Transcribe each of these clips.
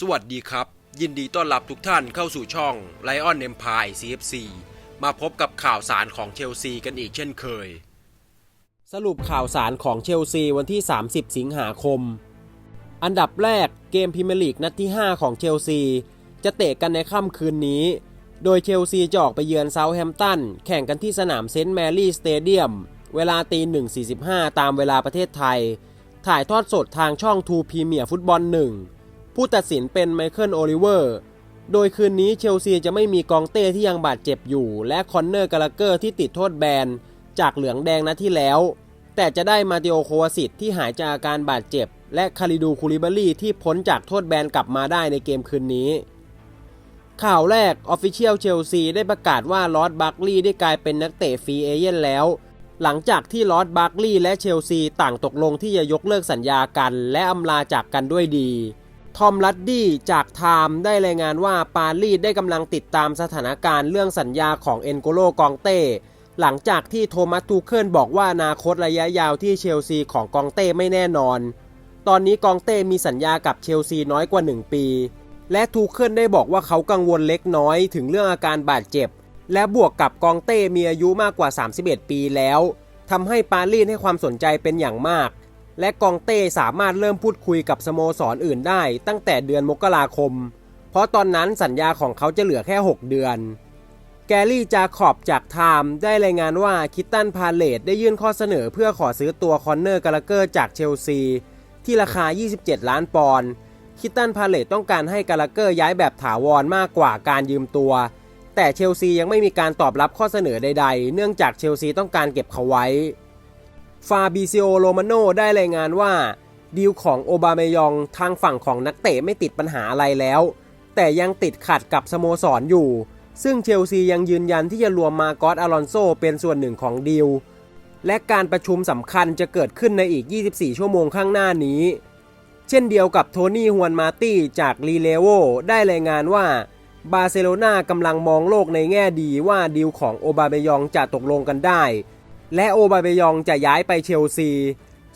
สวัสดีครับ ยินดีต้อนรับทุกท่านเข้าสู่ช่อง Lion Empire CFC มาพบกับข่าวสารของเชลซีกันอีกเช่นเคย สรุปข่าวสารของเชลซีวันที่ 30 สิงหาคม อันดับแรกเกมพรีเมียร์ลีกนัดที่ 5 ของเชลซี จะเตะกันในค่ำคืนนี้ โดยเชลซีจะออกไปเยือนเซาท์แฮมป์ตันแข่งกันที่สนามเซนต์แมรี่สเตเดียมเวลาตี1.45 ตามเวลาประเทศไทย ถ่ายทอดสดทางช่องทูพรีเมียร์ฟุตบอล1 ผู้ตัดสินเป็นไมเคิลโอลิเวอร์ โดยคืนนี้เชลซีจะไม่มีกองเต้ที่ยังบาดเจ็บอยู่ และคอนเนอร์กาลาเกอร์ที่ติดโทษแบน จากเหลืองแดงนัดที่แล้ว แต่จะได้มาติโอโควาสิตที่หายจากอาการบาดเจ็บ และคาริดูคูลิบารีที่พ้นจากโทษแบนกลับมาได้ในเกมคืนนี้ ข่าวแรก Official Chelsea ได้ประกาศว่าลอสบัคลีย์ได้กลายเป็นนักเตะฟรีเอเย่นแล้วหลังจากที่ลอสบัคลีย์และเชลซีต่างตกลงที่จะยกเลิกสัญญากัน และอำลาจากกันด้วยดี ทอมลัดดี้จากไทม์ได้รายงานว่าปารีสได้กำลังติดตามสถานการณ์เรื่องสัญญาของเอ็นโกโลกองเต้ หลังจากที่โทมัสทูเคิลบอกว่าอนาคตระยะยาวที่เชลซีของกองเต้ไม่แน่นอน ตอนนี้กองเต้มีสัญญากับเชลซีน้อยกว่า 1 ปี และทูเคิลได้บอกว่าเขากังวลเล็กน้อยถึงเรื่องอาการบาดเจ็บ และบวกกับกองเต้มีอายุมากกว่า 31 ปีแล้วทำให้ปารีสให้ความสนใจเป็นอย่างมาก และกองเต้สามารถเริ่มพูดคุยกับสโมสรออื่นได้ ตั้งแต่เดือนมกราคม เพราะตอนนั้นสัญญาของเขาจะเหลือแค่ 6 เดือน แกรี่จาขอบจากไทม์ได้รายงานว่าคิตตันพาเลตได้ยื่นข้อเสนอเพื่อขอซื้อตัวคอนเนอร์กาลเกอร์จากเชลซี ที่ราคา 27 ล้านปอนด์คิตตันพาเลตต้องการให้กาลเกอร์ย้ายแบบถาวรมากกว่าการยืมตัว แต่เชลซียังไม่มีการตอบรับข้อเสนอใด ๆ เนื่องจากเชลซีต้องการเก็บเขาไว้ ฟาบิซิโอโรมาโนได้รายงานว่า ดีลของโอบาเมยองทางฝั่งของนักเตะไม่ติดปัญหาอะไรแล้ว แต่ยังติดขัดกับสโมสรออยู่ ซึ่งเชลซียังยืนยันที่จะรวมมากอสอลอนโซเป็นส่วนหนึ่งของดีลและการประชุมสำคัญจะเกิดขึ้นในอีก 24 ชั่วโมงข้างหน้านี้ เช่นเดียวกับโทนี่ฮวนมาตี้จากลีเลโวได้รายงานว่าบาร์เซโลนากำลังมองโลกในแง่ดีว่าดีลของโอบาเมยองจะตกลงกันได้ และโอบาเมยองจะย้ายไปเชลซี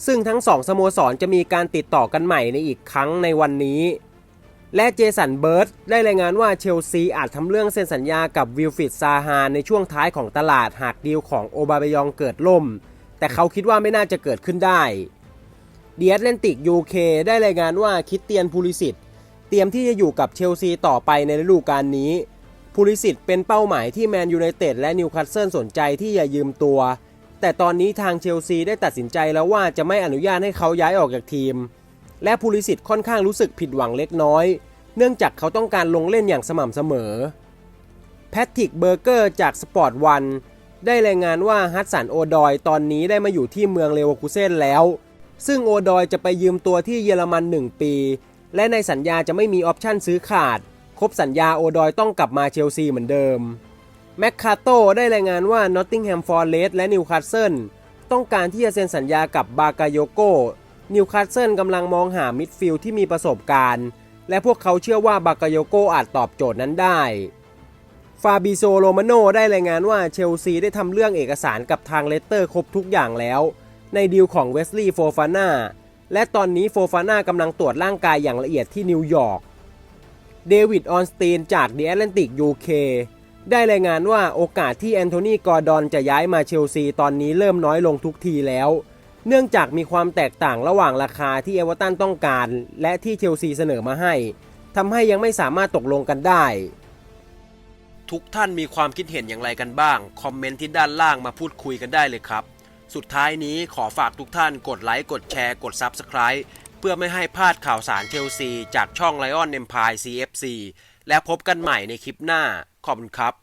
ซึ่งทั้งสองสโมสรจะมีการติดต่อกันใหม่ในอีกครั้งในวันนี้ และเจสันเบิร์ตได้รายงานว่าเชลซีอาจทำเรื่องเซ็นสัญญากับวิลฟิดซาฮาในช่วงท้ายของตลาดหากดีลของโอบาเมยองเกิดล่ม แต่เขาคิดว่าไม่น่าจะเกิดขึ้นได้เดียตแลนติกยูเคได้รายงานว่าคิดเตียนพูลิสิตเตรียมที่จะอยู่กับเชลซีต่อไปในฤดูกาลนี้พูลิสิตเป็นเป้าหมายที่แมนยูไนเต็ดและนิวคาสเซิลสนใจที่จะยืมตัว แต่ตอนนี้ทางเชลซีได้ตัดสินใจแล้วว่าจะไม่อนุญาตให้เขาย้ายออกจากทีม และพูลิสิตค่อนข้างรู้สึกผิดหวังเล็กน้อย เนื่องจากเขาต้องการลงเล่นอย่างสม่ำเสมอ แพทริกเบอร์เกอร์จากสปอร์ตวันได้รายงานว่าฮัตสันโอดอยตอนนี้ได้มาอยู่ที่เมืองเลเวอคูเซนแล้ว ซึ่งโอดอยจะไปยืมตัวที่เยอรมัน 1 ปี และในสัญญาจะไม่มีออปชั่นซื้อขาด ครบสัญญาโอดอยต้องกลับมาเชลซีเหมือนเดิม แมคคาโตได้รายงานว่านอตติงแฮมฟอร์เรสและนิวคาสเซิลต้องการที่จะเซ็นสัญญากับบากาโยโกนิวคาสเซิลกำลังมองหามิดฟิลด์ที่มีประสบการณ์ และพวกเขาเชื่อว่าบากาโยโกอาจตอบโจทย์นั้นได้ฟาบิโซโรมาโนได้รายงานว่าเชลซีได้ทำเรื่องเอกสารกับทางเลสเตอร์ครบทุกอย่างแล้ว ในดีลของเวสลีย์โฟฟาน่าและตอนนี้โฟฟาน่ากำลังตรวจร่างกายอย่างละเอียดที่นิวยอร์กเดวิดออนสตีนจาก The Atlantic UK ได้รายงานว่าโอกาสที่แอนโทนีกอร์ดอนจะย้ายมาเชลซีตอนนี้เริ่มน้อยลงทุกทีแล้ว เนื่องจากมีความแตกต่างระหว่างราคาที่เอเวอร์ตันต้องการ และที่เชลซีเสนอมาให้ทำให้ยังไม่สามารถตกลงกันได้ ทุกท่านมีความคิดเห็นอย่างไรกันบ้าง คอมเมนต์ที่ด้านล่างมาพูดคุยกันได้เลยครับ สุดท้ายนี้ขอฝากทุกท่านกดไลค์กดแชร์กด Subscribe เพื่อไม่ให้พลาดข่าวสารเชลซีจากช่อง Lion Empire CFC และพบกันใหม่ในคลิปหน้า ขอบคุณครับ